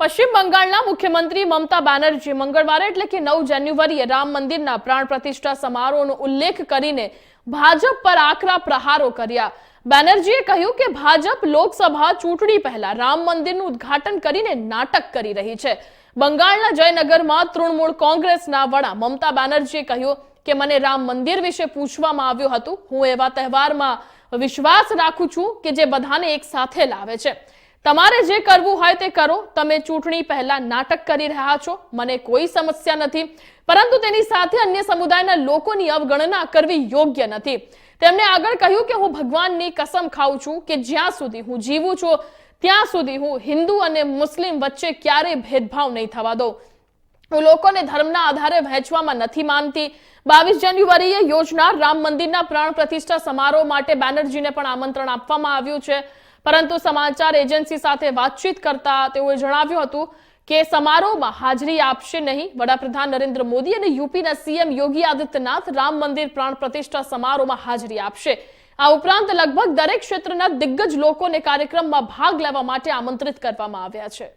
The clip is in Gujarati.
પશ્ચિમ બંગાળના મુખ્યમંત્રી મમતા બેનર્જી મંગળવારે એટલે કે નવ જાન્યુઆરીએ રામ મંદિરના પ્રાણ પ્રતિષ્ઠા સમારોહનો ઉલ્લેખ કરીને ભાજપ પર આકરા પ્રહારો કર્યા. બેનર્જીએ કહ્યું કે ભાજપ લોકસભા ચૂંટણી પહેલા રામ મંદિરનું ઉદ્ઘાટન કરીને નાટક કરી રહી છે. બંગાળના જયનગરમાં તૃણમૂળ કોંગ્રેસના વડા મમતા બેનર્જીએ કહ્યું કે મને રામ મંદિર વિશે પૂછવામાં આવ્યું હતું. હું એવા તહેવારમાં વિશ્વાસ રાખું છું કે જે બધાને એક સાથે લાવે છે. તમારે જે કરવું હોય તે કરો. તમે ચૂંટણી પહેલા નાટક કરી રહ્યા છો. મને કોઈ સમસ્યા નથી. પરંતુ તેની સાથે અન્ય સમુદાયના લોકોની અવગણના કરવી યોગ્ય નથી. તેમણે આગળ કહ્યું કે હું ભગવાનની કસમ ખાઉં છું કે જ્યાં સુધી હું જીવું છું, ત્યાં સુધી હું હિન્દુ અને મુસ્લિમ વચ્ચે ક્યારેય ભેદભાવ નહીં થવા દઉં. હું લોકોને ધર્મના આધારે વહેંચવામાં નથી માનતી. બાવીસ જાન્યુઆરીએ યોજનાર રામ મંદિરના પ્રાણ પ્રતિષ્ઠા સમારોહ માટે બેનર્જીને પણ આમંત્રણ આપવામાં આવ્યું છે. પરંતુ સમાચાર એજન્સી સાથે વાતચીત કરતા તેઓએ જણાવ્યું હતું કે સમારોહમાં હાજરી આપશે નહીં. વડાપ્રધાન નરેન્દ્ર મોદી અને યુપીના સીએમ યોગી આદિત્યનાથ રામ મંદિર પ્રાણ પ્રતિષ્ઠા સમારોહમાં હાજરી આપશે. આ ઉપરાંત લગભગ દરેક ક્ષેત્રના દિગ્ગજ લોકોને કાર્યક્રમમાં ભાગ લેવા માટે આમંત્રિત કરવામાં આવ્યા છે.